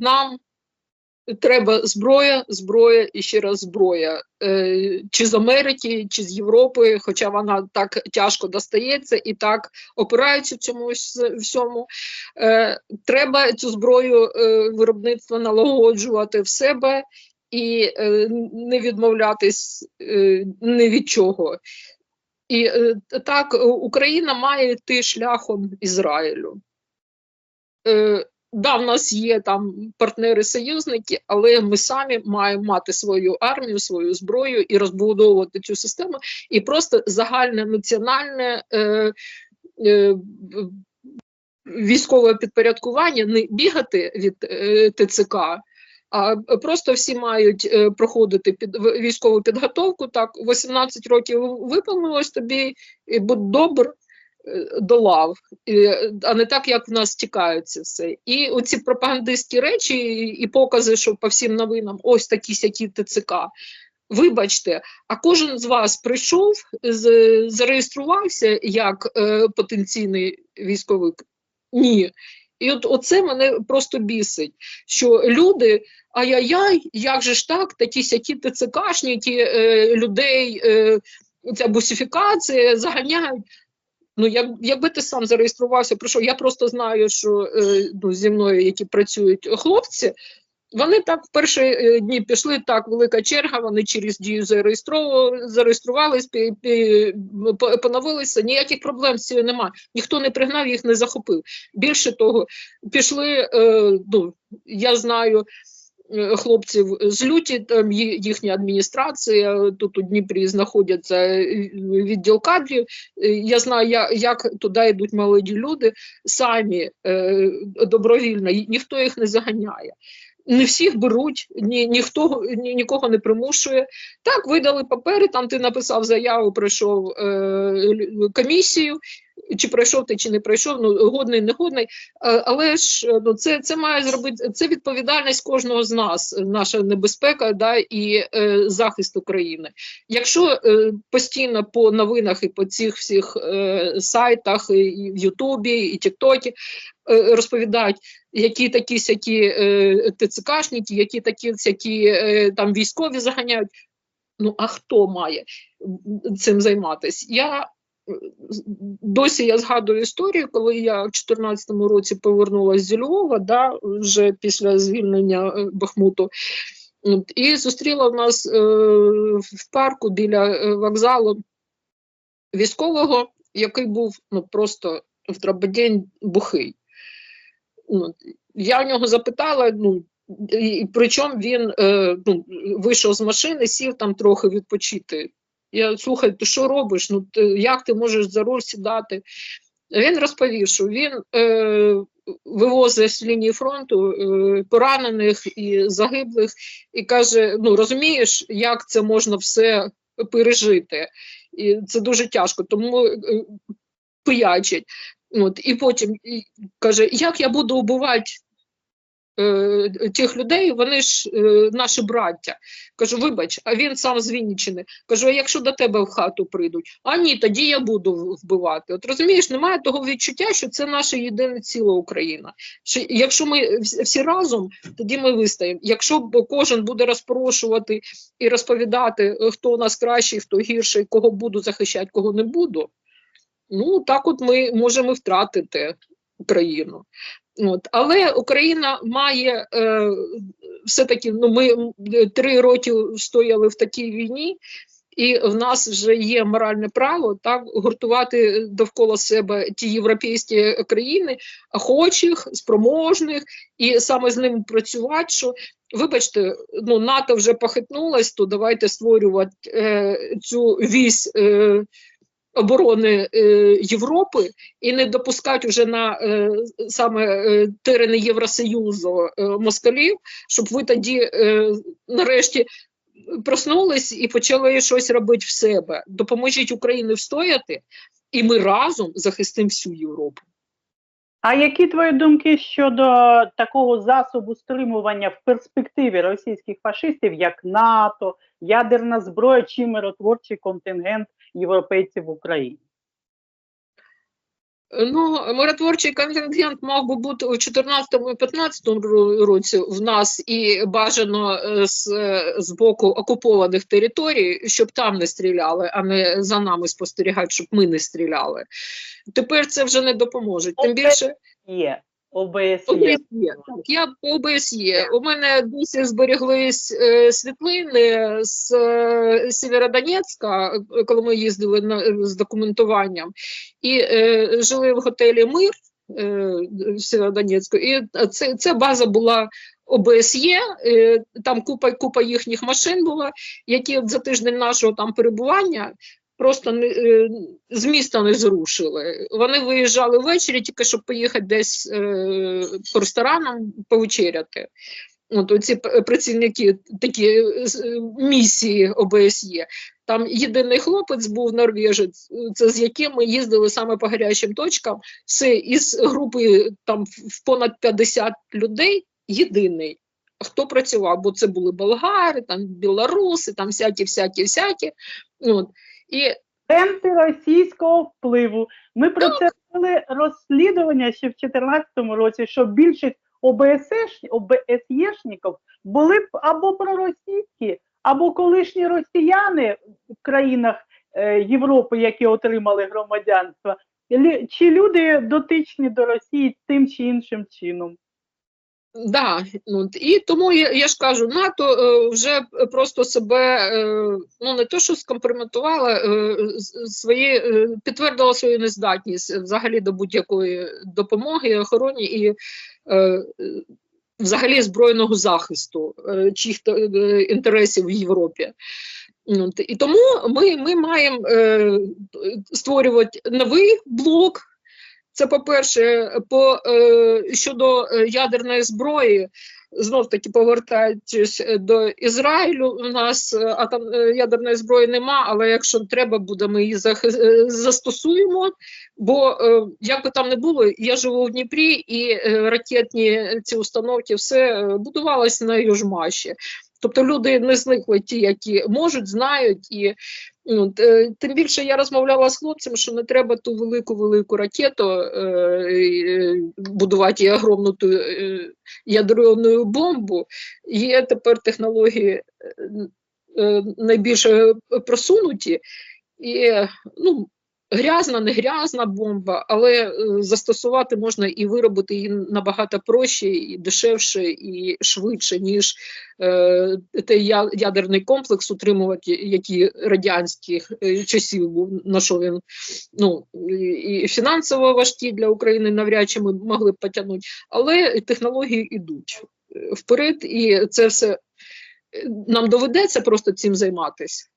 нам треба зброя, зброя і ще раз зброя. Е, чи з Америки, чи з Європи, хоча вона так тяжко достається і так опирається в цьому всьому. Е, треба цю зброю е, виробництва налагоджувати в себе і е, не відмовлятись е, ні від чого. І е, так, е, Україна має йти шляхом Ізраїлю. Е, да, в нас є там партнери-союзники, але ми самі маємо мати свою армію, свою зброю і розбудовувати цю систему, і просто загальне національне е, е, військове підпорядкування не бігати від е, ТЦК. А просто всі мають е, проходити під військову підготовку. Так, 18 років виповнилось тобі, і будь добр е, до лав, і, а не так, як в нас тікають це все. І оці пропагандистські речі, і покази, що по всім новинам, ось такі сякі ТЦК. Вибачте, а кожен з вас прийшов, зареєструвався як е, потенційний військовик? Ні. І от оце мене просто бісить, що люди, ай-яй-яй, як же ж так, такі сякі ТЦКшники, е, людей, е, ця бусифікація заганяють. Ну, як, якби ти сам зареєструвався, прийшов, я просто знаю, що е, ну, зі мною, які працюють хлопці, вони так в перші е, дні пішли, так, велика черга, вони через дію зареєстрували, зареєструвались, поновилися, ніяких проблем з цим немає. Ніхто не пригнав, їх не захопив. Більше того, пішли, е, ну, я знаю, хлопців з люті, там їхня адміністрація, тут у Дніпрі знаходяться е, відділ кадрів. Е, Я знаю, як туди йдуть молоді люди самі е, добровільно, ніхто їх не заганяє. Не всіх беруть, ні, ніхто ні, нікого не примушує. Так, видали папери, там ти написав заяву, пройшов е, комісію, чи пройшов ти, чи не пройшов, ну годний, не годний. Е, Але ж е, ну, це, це має зробити це відповідальність кожного з нас, е, наша небезпека да, і е, захист України. Якщо е, постійно по новинах і по цих всіх е, сайтах, і, в Ютубі, і Тіктокі розповідають, які такі сякі е, ТЦКшники, які такі сякі е, там військові заганяють. Ну а хто має цим займатися? Я досі я згадую історію, коли я в 2014 році повернулася зі Львова, да, вже після звільнення е, Бахмуту. І зустріла в нас е, в парку біля е, вокзалу військового, який був ну, просто в дрободень бухий. Ну, я в нього запитала, ну, причому він е, ну, вийшов з машини, сів там трохи відпочити. Я слухай, ти що робиш? Ну, ти, як ти можеш за руль сідати? Він розповів, що він е, вивозить з лінії фронту е, поранених і загиблих, і каже: ну розумієш, як це можна все пережити. І це дуже тяжко, тому е, пиячать. От, і потім і, каже, як я буду убивати тих людей, вони ж е, наші браття. Кажу, вибач, а він сам з Вінниччини. Кажу, а якщо до тебе в хату прийдуть, а ні, тоді я буду вбивати. От розумієш, немає того відчуття, що це наше єдине ціле Україна. Що якщо ми всі разом, тоді ми вистоїмо. Якщо кожен буде розпорошувати і розповідати, е, хто у нас кращий, хто гірший, кого буду захищати, кого не буду. Ну так от ми можемо втратити Україну. От. Але Україна має е, все-таки, ну ми три роки стояли в такій війні, і в нас вже є моральне право так гуртувати довкола себе ті європейські країни, охочих, спроможних, і саме з ними працювати. що Вибачте, ну НАТО вже похитнулось, то давайте створювати е, цю вісь е, оборони е, Європи і не допускати вже на е, саме е, терени Євросоюзу москалів, щоб ви тоді нарешті проснулись і почали щось робити в себе. Допоможіть Україні встояти, і ми разом захистимо всю Європу. А які твої думки щодо такого засобу стримування в перспективі російських фашистів, як НАТО, ядерна зброя чи миротворчий контингент європейців в Україні? Ну, миротворчий контингент мав би бути у 2014-2015 році в нас і бажано е, з, е, з боку окупованих територій, щоб там не стріляли, а не за нами спостерігають, щоб ми не стріляли. Тепер це вже не допоможе. Тим більше Є. ОБС ОБС є. є. Так, я по ОБС є. У мене досі зберіглись е, світлини з е, Сєвєродонецька, е, коли ми їздили на, з документуванням, і е, жили в готелі Мир е, в Сєвєродонецьку. І це, це база була ОБСЄ, е, там купа, купа їхніх машин була, які от за тиждень нашого там перебування просто не, е, з міста не зрушили. Вони виїжджали ввечері, тільки щоб поїхати десь е, по ресторанам повечеряти. От оці працівники такі е, місії ОБСЄ. Там єдиний хлопець був норвежець, е, це з яким ми їздили саме по гарячим точкам. Все із групи там в понад 50 людей єдиний. Хто працював, бо це були болгари, там білоруси, там всякі, всякі, всякі. От. І Центри російського впливу. Ми про це робили розслідування ще в 2014 році, що більшість ОБСЄш, ОБСЄшників були б або проросійські, або колишні росіяни в країнах е, Європи, які отримали громадянство, чи люди дотичні до Росії тим чи іншим чином. Да, ну, і тому я, ж кажу, НАТО е, вже просто себе е, ну не то, що скомпрометувала, е, свої е, підтвердила свою нездатність взагалі до будь-якої допомоги, охороні і взагалі збройного захисту е, е, інтересів в Європі. Ну, І тому ми, ми маємо е, створювати новий блок. Це по е, щодо е, ядерної зброї, знов таки повертаючись е, до Ізраїлю, у нас е, атом, е, ядерної зброї нема, але якщо треба буде, ми її застосуємо. Бо як би там не було, я живу в Дніпрі, і ракетні ці установки все будувалося на Южмаші. Тобто люди не зникли ті, які можуть, знають і Ну, тим більше я розмовляла з хлопцем, що не треба ту велику велику ракету е, е, будувати і огромну ту е, ядерну бомбу. Є тепер технології е, е, найбільш е, просунуті, і е, ну, грязна, не грязна бомба, але е, застосувати можна і виробити її набагато проще, і дешевше, і швидше, ніж е, той ядерний комплекс утримувати, який радянських е, часів був, на що він ну, і, фінансово важкі для України навряд чи ми могли б потягнути, але технології йдуть е, вперед, і це все нам доведеться просто цим займатися.